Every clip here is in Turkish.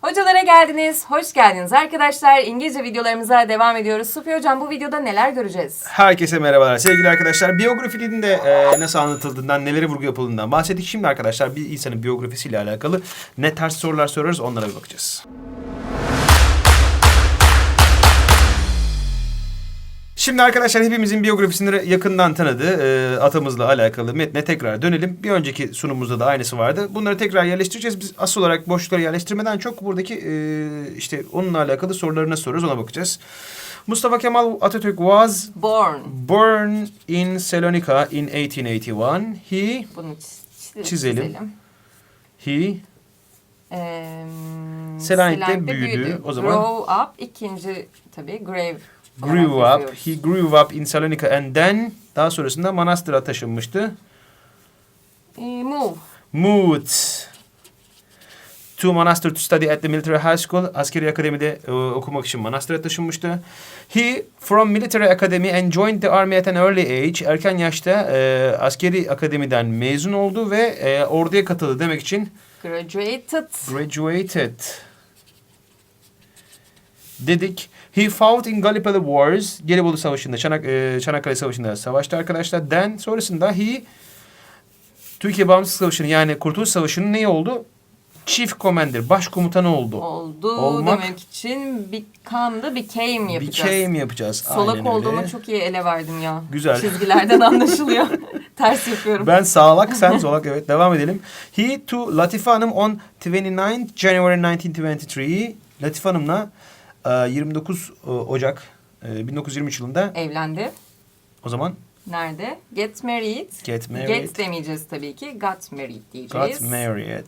Hocalara geldiniz, hoş geldiniz arkadaşlar. İngilizce videolarımıza devam ediyoruz. Sufi Hocam bu videoda neler göreceğiz? Herkese merhabalar sevgili arkadaşlar. Biyografinin de e, nasıl anlatıldığından, neleri vurgu yapıldığından bahsettik. Şimdi arkadaşlar bir insanın biyografisiyle alakalı ne tarz sorular sorarız onlara bir bakacağız. Şimdi arkadaşlar hepimizin biyografisini yakından tanıdığı e, atamızla alakalı metne tekrar dönelim. Bir önceki sunumumuzda da aynısı vardı. Bunları tekrar yerleştireceğiz. Biz asıl olarak boşlukları yerleştirmeden çok buradaki e, işte onunla alakalı sorularına soruyoruz ona bakacağız. Mustafa Kemal Atatürk was Born. born in Salonika in 1881. He Bunu çiz- Çizelim. He Ee, Selanik'te büyüdü. O zaman- Grow up ikinci tabii grave. Grew up. He grew up in Salonika and then daha sonrasında Manastır'a taşınmıştı. Ee, move. moved to Manastır to study at the military high school. Askeri akademide e, okumak için Manastır'a taşınmıştı. He from military academy and joined the army at an early age. Erken yaşta e, askeri akademiden mezun oldu ve e, orduya katıldı demek için Graduated. graduated dedik. He fought in Gallipoli Wars. Gelibolu Savaşı'nda, Çanak, e, Çanakkale Savaşı'nda savaştı arkadaşlar. Then sonrasında he Türkiye Bağımsızlık Savaşı'nın yani Kurtuluş Savaşı'nın neyi oldu? Chief Commander, başkomutanı oldu. Oldu Olmak- demek için become'dı, became yapacağız. Became yapacağız. Solak Aynen olduğumu çok iyi ele verdim ya. Güzel. Çizgilerden anlaşılıyor. Ters yapıyorum. Ben sağlak, sen solak. Evet, devam edelim. He to Latife Hanım on 29 January 1923. Latife Hanım'la 29 e, Ocak e, 1923 yılında Evlendi. o zaman Nerede? Get married. get married. Get demeyeceğiz tabii ki. Got married diyeceğiz. Got married.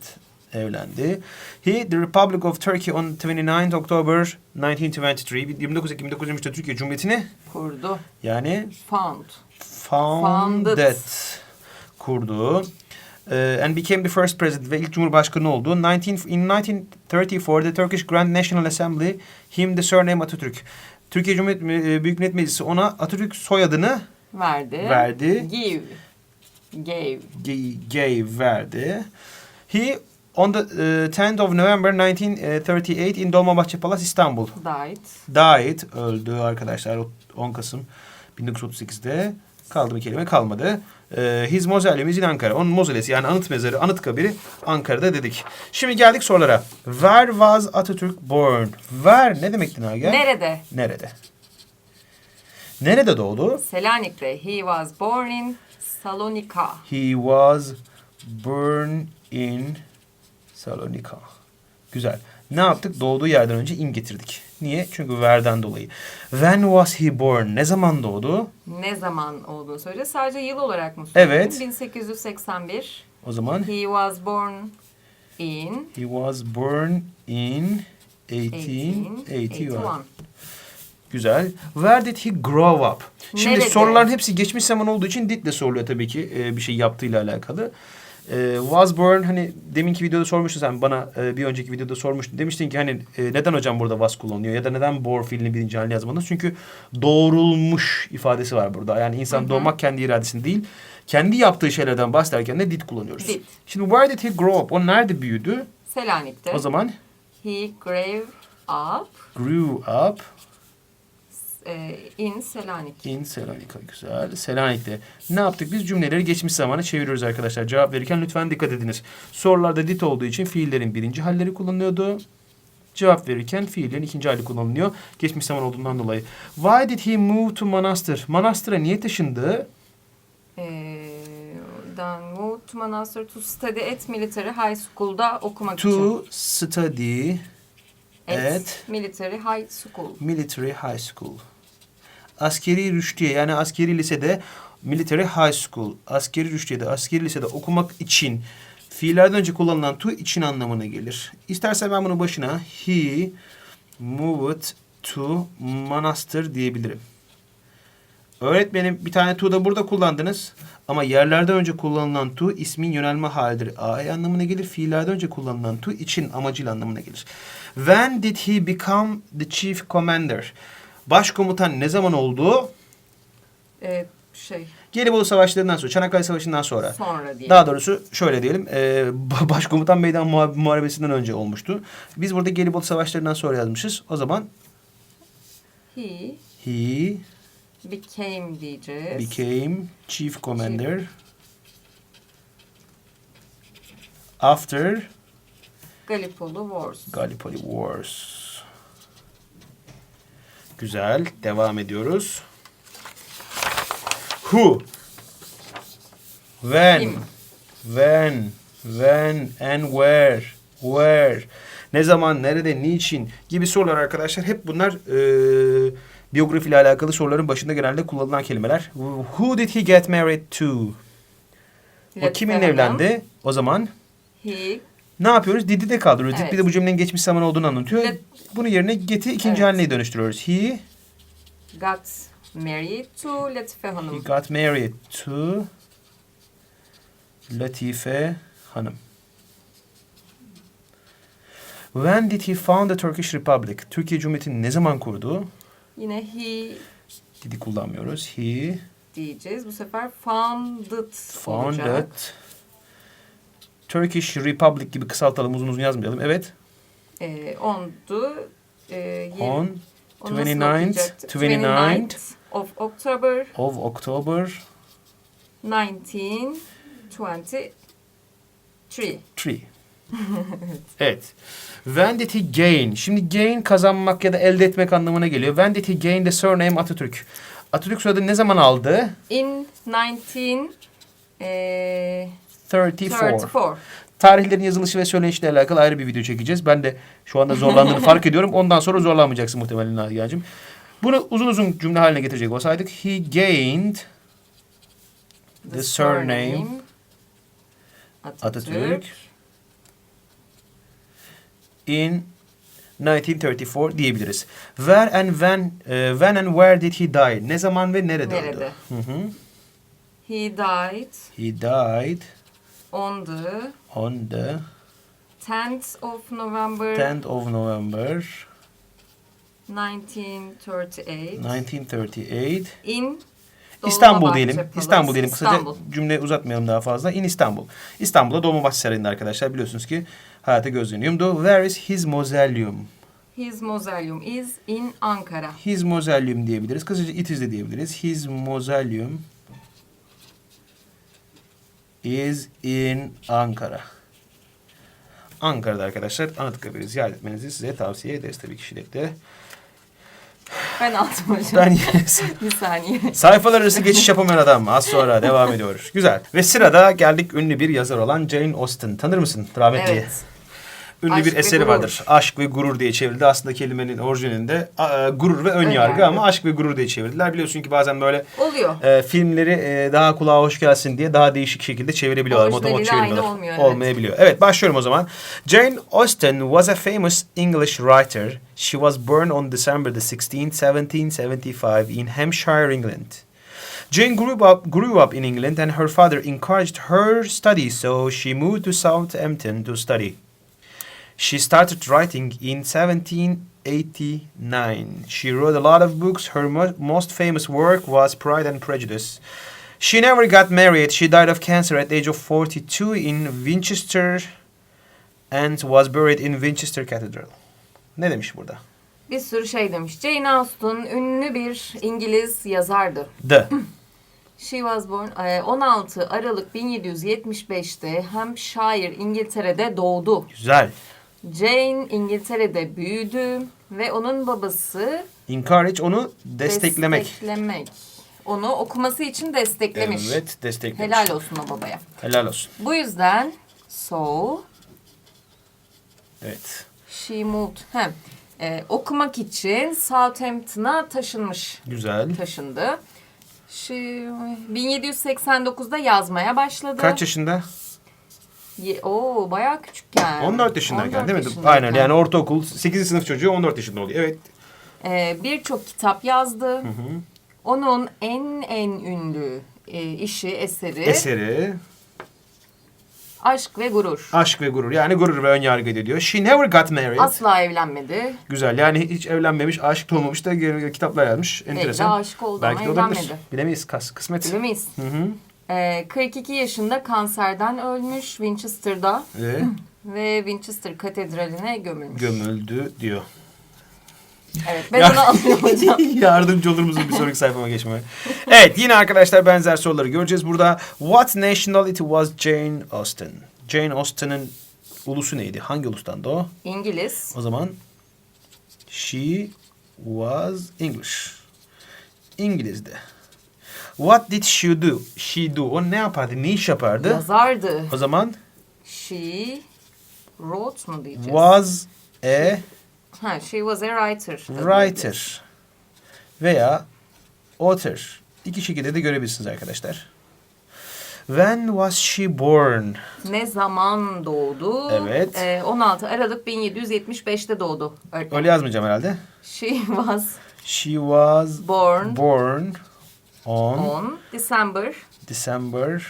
Evlendi. He, the Republic of Turkey on 29 October 1923. 29 Ekim 1923'te Türkiye Cumhuriyeti'ni Kurdu. yani Found. founded, Founded. kurdu. Uh, and became the first president ve ilk cumhurbaşkanı oldu. 19, in 1934 the Turkish Grand National Assembly him the surname Atatürk. Türkiye Cumhuriyet e, Büyük Millet Meclisi ona Atatürk soyadını Verdi. Verdi. Give. Gave. g- gave verdi. He on the uh, 10th of November 1938 in Dolmabahçe Palace İstanbul Died. died öldü arkadaşlar 10 Kasım 1938'de kaldı bir kelime kalmadı. Ee, his mausoleum is in Ankara. Onun mozolesi yani anıt mezarı, anıt kabiri Ankara'da dedik. Şimdi geldik sorulara. Where was Atatürk born? Where ne demekti Nagihan? Nerede? Nerede? Nerede doğdu? Selanik'te. He was born in Salonika. He was born in Salonika. Güzel. Ne yaptık? Doğduğu yerden önce in getirdik. Niye? Çünkü where'den dolayı. When was he born? Ne zaman doğdu? Ne zaman olduğunu söyle. Sadece yıl olarak mı söyledin? Evet. 1881. O zaman He was born in he was born in 1881. 1881. Güzel. Where did he grow up? Şimdi Nerede? soruların hepsi geçmiş zaman olduğu için did'le soruluyor tabii ki e, bir şey yaptığıyla alakalı. E, was born hani deminki videoda sormuştun sen bana e, bir önceki videoda sormuştun. Demiştin ki hani e, neden hocam burada was kullanılıyor ya da neden born fiilini birinci haline yazmadınız? Çünkü doğrulmuş ifadesi var burada. Yani insan doğmak kendi iradesinde değil. Kendi yaptığı şeylerden bahsederken de did kullanıyoruz. Did. Şimdi where did he grow up? O nerede büyüdü? Selanik'te. O zaman He grew up grew up e, in Selanik. In Selanika güzel. Selanik'te. Ne yaptık? Biz cümleleri geçmiş zamana çeviriyoruz arkadaşlar. Cevap verirken lütfen dikkat ediniz. Sorularda dit olduğu için fiillerin birinci halleri kullanılıyordu. Cevap verirken fiillerin ikinci hali kullanılıyor. Geçmiş zaman olduğundan dolayı. Why did he move to Manastır? Manastır'a niye taşındı? E, then moved to Manastır to study at military high school'da okumak için. To study At, at military high school. military high school. Askeri rüştiye yani askeri lisede military high school. Askeri rüştiyede askeri lisede okumak için fiillerden önce kullanılan to için anlamına gelir. İstersen ben bunu başına he moved to manastır diyebilirim. Öğretmenim bir tane to da burada kullandınız. Ama yerlerden önce kullanılan to ismin yönelme halidir. Ay anlamına gelir. Fiillerden önce kullanılan to için amacıyla anlamına gelir. When did he become the chief commander? Başkomutan ne zaman oldu? E, şey Gelibolu Savaşları'ndan sonra, Çanakkale Savaşı'ndan sonra. Sonra diye. Daha doğrusu şöyle diyelim. E, ba- Başkomutan Meydan Muha- Muharebesi'nden önce olmuştu. Biz burada Gelibolu Savaşları'ndan sonra yazmışız. O zaman He he became diyeceğiz. became chief commander after Gallipoli Wars. Gallipoli Wars. Güzel. Devam ediyoruz. Who? When? Kim? When? When and where? Where? Ne zaman, nerede, niçin gibi sorular arkadaşlar. Hep bunlar e, biyografi ile alakalı soruların başında genelde kullanılan kelimeler. Who did he get married to? O kiminle evlendi? O zaman He ne yapıyoruz? Did'i de kaldırıyoruz. Did Evet. bir de bu cümlenin geçmiş zaman olduğunu anlatıyor. Let- Bunu yerine get'i ikinci Evet. haline dönüştürüyoruz. He, got married to Latife he Hanım. got married to Latife Hanım. When did he found the Turkish Republic? Türkiye Cumhuriyeti'ni ne zaman kurdu? Yine he Did'i kullanmıyoruz. He diyeceğiz. Bu sefer founded, olacak. founded Turkish Republic gibi kısaltalım uzun uzun yazmayalım. Evet. Ee, ondu. Yirmi- On onu nasıl 29th, okuyacaktı? 29th 29th of October of October 1923. Tree. evet. He gain? Şimdi gain kazanmak ya da elde etmek anlamına geliyor. He gain the surname Atatürk? Atatürk soyadını ne zaman aldı? In 19 ee, 34. 34. Tarihlerin yazılışı ve söylenişle alakalı ayrı bir video çekeceğiz. Ben de şu anda zorlandığını fark ediyorum. Ondan sonra zorlanmayacaksın muhtemelen Nagihan'cığım. Bunu uzun uzun cümle haline getirecek olsaydık. He gained The surname Atatürk in 1934 diyebiliriz. Where and when, e, when and where did he die? Ne zaman ve nerede, öldü? Nerede? Hı hı. He died He died on the on the 10th of November 10th of November 1938 1938. in İstanbul diyelim. Palace, İstanbul diyelim kısaca. İstanbul. Cümle uzatmayalım daha fazla. In İstanbul. İstanbul'da Dolmabahçe Sarayı'nda arkadaşlar biliyorsunuz ki hayata gözleniyordu. Where is his mausoleum? His mausoleum is in Ankara. His mausoleum diyebiliriz. Kısaca it is de diyebiliriz. His mausoleum is in Ankara. Ankara'da arkadaşlar Anıtkabir'i ziyaret etmenizi size tavsiye ederiz tabii ki şiddetle. Ben aldım hocam. Ben bir saniye. sayfalar arası geçiş yapamayan adam. Az sonra devam ediyoruz. Güzel. Ve sırada geldik ünlü bir yazar olan Jane Austen. Tanır mısın? Rahmetli. Evet. Ünlü Aşk bir ve eseri Gurur. vardır. Aşk ve Gurur diye çevrildi. Aslında kelimenin orijinalinde a, gurur ve ön, Ön yargı yargı. ama aşk ve gurur diye çevirdiler. Biliyorsun ki bazen böyle Oluyor. e, filmleri e, daha kulağa hoş gelsin diye daha değişik şekilde çevirebiliyorlar. Orijinaliyle Motomot çeviriyorlar. aynı olmuyor, evet. Olmayabiliyor. Evet başlıyorum o zaman. Jane Austen was a famous English writer. She was born on December the 16th, 1775 in Hampshire, England. Jane grew up, grew up in England and her father encouraged her studies, so she moved to Southampton to study. She started writing in 1789. She wrote a lot of books. Her mo- most famous work was Pride and Prejudice. She never got married. She died of cancer at the age of 42 in Winchester and was buried in Winchester Cathedral. Ne demiş burada? Bir sürü şey demiş. Jane Austen ünlü bir İngiliz yazardı. The. She was born e, 16 Aralık 1775'te Hampshire, İngiltere'de doğdu. Güzel. Jane İngiltere'de büyüdü ve onun babası Encourage onu desteklemek. desteklemek. Onu okuması için desteklemiş. Evet, desteklemiş. Helal olsun o babaya. Helal olsun. Bu yüzden so Evet. she moved. Hem e, okumak için Southampton'a taşınmış. Güzel. Taşındı. She, 1789'da yazmaya başladı. Kaç yaşında? Ye, oo bayağı küçükken. 14 yaşındayken 14 değil mi? yaşındayken. Aynen yani ortaokul 8. sınıf çocuğu 14 yaşında oluyor. Evet. Ee, Birçok kitap yazdı. Onun en en ünlü e, işi, eseri Eseri Aşk ve gurur. Aşk ve gurur. Yani gurur ve ön yargı diyor. She never got married. Asla evlenmedi. Güzel. Yani hiç evlenmemiş, aşık da olmamış da geri- kitaplar yazmış. Enteresan. aşık oldu Belki de ama olabilir. evlenmedi. Bilemeyiz. Kas, kısmet. Bilemeyiz. Hı hı. Ee, 42 yaşında kanserden ölmüş Winchester'da Ve ve Winchester Katedrali'ne gömülmüş. gömüldü diyor. Evet ben Ya- onu anlıyorum hocam. Yardımcı olur musun bir sonraki sayfama geçmeye? Evet yine arkadaşlar benzer soruları göreceğiz burada. What nationality was Jane Austen? Jane Austen'ın ulusu neydi? Hangi ulustandı o? İngiliz. O zaman she was English. İngiliz'de. What did she do? She do. O ne yapardı? Ne iş yapardı? Yazardı. O zaman She wrote mu diyeceğiz? was a Ha, she was a writer. writer veya author. İki şekilde de görebilirsiniz arkadaşlar. When was she born? Ne zaman doğdu? Evet. Ee, 16 Aralık 1775'te doğdu. Öyle yazmayacağım herhalde. She was She was born born on on December December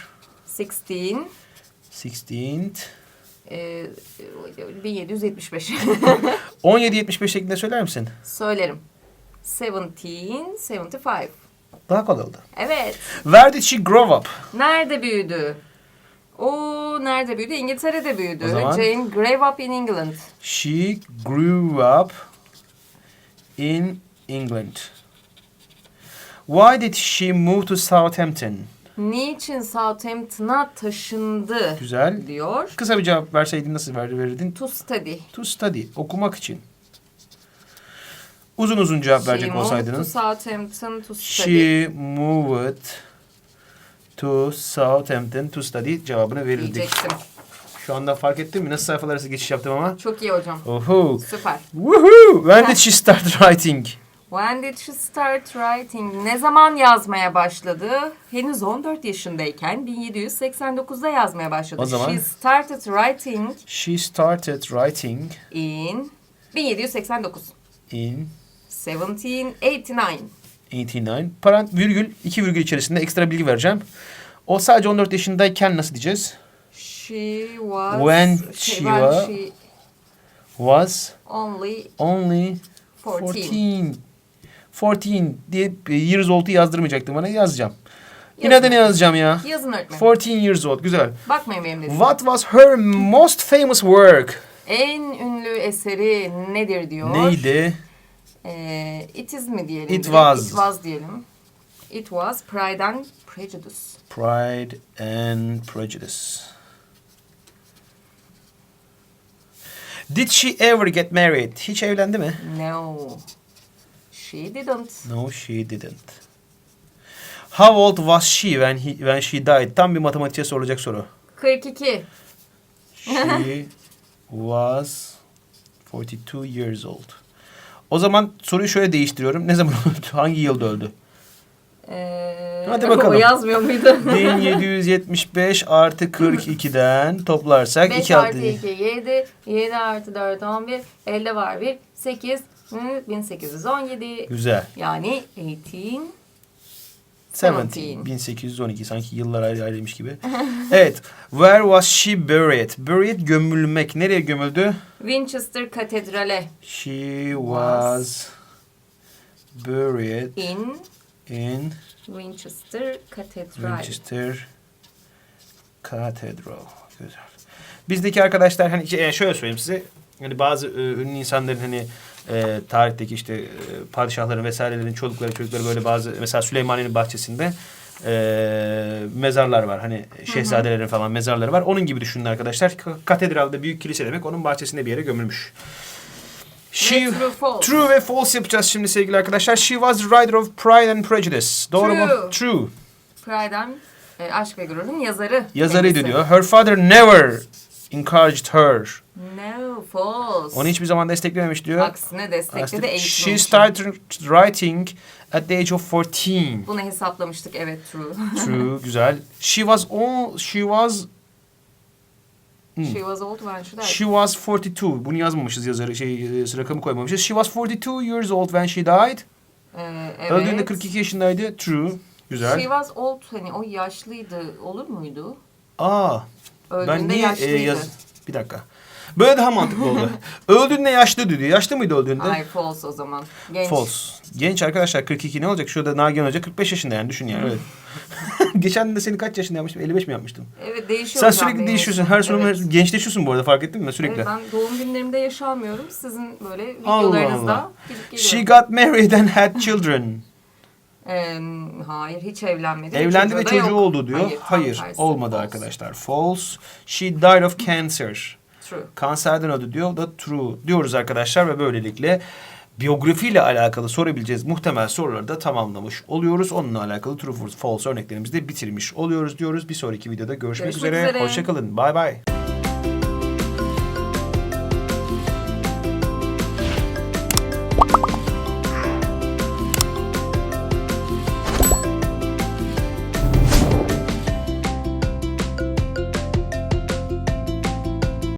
16 16th. e, 1775. 1775 şeklinde söyler misin? Söylerim. 1775. Daha kolay oldu. Evet. Where did she grow up? Nerede büyüdü? O nerede büyüdü? İngiltere'de büyüdü. O zaman- Jane grew up in England. She grew up in England. Why did she move to Southampton? Niçin Southampton'a taşındı? Güzel. diyor. Kısa bir cevap verseydin nasıl ver, verirdin? To study. To study. Okumak için. Uzun uzun cevap She verecek moved to olsaydınız. Southampton to study. She moved to Southampton to study cevabını verirdik. Diyecektim. Şu anda fark ettin mi? Nasıl sayfalar arası geçiş yaptım ama? Çok iyi hocam. Oho. Süper. Woohoo! When did she start writing? When did she start writing? Ne zaman yazmaya başladı? Henüz 14 yaşındayken 1789'da yazmaya başladı. O zaman- She started writing She started writing in 1789. in 1789. 89. Parant virgül, iki virgül içerisinde ekstra bilgi vereceğim. O sadece 14 yaşındayken nasıl diyeceğiz? She was When she, when was- she Was only only 14. 14. 14 diye years old'u yazdırmayacaktım bana yazacağım. Yazın. Yine de ne yazacağım ya? Yazın öğretmenim. 14 years old. Güzel. Bakmayın benim dediğim. What was her most famous work? En ünlü eseri nedir diyor. Neydi? Ee, it is mi diyelim? It was. It was diyelim. It was Pride and Prejudice. Pride and Prejudice. Did she ever get married? Hiç evlendi mi? No. She didn't. No, she didn't. How old was she when he when she died? Tam bir matematiğe sorulacak soru. 42. She was 42 years old. O zaman soruyu şöyle değiştiriyorum. Ne zaman öldü? Hangi yılda öldü? Ee, Hadi bakalım. O yazmıyor muydu? 1775 artı 42'den toplarsak 5 2 artı artı 2 7. 7 artı 4 11. Elde var 1. 8. hı, 1817. Güzel. Yani 18. 17. 1812 sanki yıllar ayrı ayrıymış gibi. evet. Where was she buried? Buried gömülmek. Nereye gömüldü? Winchester Katedrale She was buried in in Winchester Cathedral. Winchester Cathedral. Güzel. Bizdeki arkadaşlar hani şey- şöyle söyleyeyim size. Hani bazı e, ünlü insanların hani e, tarihteki işte e, padişahların vesairelerin çocukları çocukları böyle bazı mesela Süleymaniye'nin bahçesinde e, mezarlar var. Hani şehzadelerin falan mezarları var. Onun gibi düşünün arkadaşlar. Ka- Katedralde büyük kilise demek. Onun bahçesinde bir yere gömülmüş. She, Ve true. True ve false yapacağız şimdi sevgili arkadaşlar. She was writer of Pride and Prejudice. Doğru mu? True. True. Pride and e, Aşk ve Gurur'un yazarı. Yazarıydı kendisi. diyor. Her father never encouraged her. No, false. Onu hiçbir zaman desteklememiş diyor. Aksine destekledi eğitimi She started writing at the age of 14. Bunu hesaplamıştık evet true. True, güzel. She was all she was She was old when she died. she was 42. Bunu yazmamışız yazarı şey e, rakamı koymamışız. She was 42 years old when she died. Ee, evet. Öldüğünde 42 yaşındaydı. True. Güzel. She was old hani o yaşlıydı olur muydu? Aa. Öldüğünde ben niye e, yaşlıydı. yaz... Bir dakika. Böyle daha mantıklı oldu. Öldüğünde yaşlı diyor. Yaşlı mıydı öldüğünde? Ay false o zaman. Genç. False. Genç arkadaşlar 42 ne olacak? Şurada Nagihan Hoca 45 yaşında yani düşün yani öyle. Geçen de seni kaç yaşında yapmıştım? 55 mi yapmıştım? Evet değişiyor Sen sürekli benim değişiyorsun. Her sorun Evet. gençleşiyorsun bu arada fark ettin mi? Sürekli. Evet, ben doğum günlerimde yaş almıyorum. Sizin böyle Allah videolarınızda Allah. gidip She geliyorum. got married and had children. Ee, hayır hiç evlenmedi. Evlendi ve çocuğu yok. oldu diyor. Hayır, Hayır, tersi. olmadı False. arkadaşlar. False. She died of cancer. True. Kanserden öldü diyor. Da true diyoruz arkadaşlar ve böylelikle biyografiyle alakalı sorabileceğiz muhtemel soruları da tamamlamış oluyoruz. Onunla alakalı true false örneklerimizi de bitirmiş oluyoruz diyoruz. Bir sonraki videoda görüşmek, Görüşmek üzere. üzere. Hoşçakalın. Bye bye.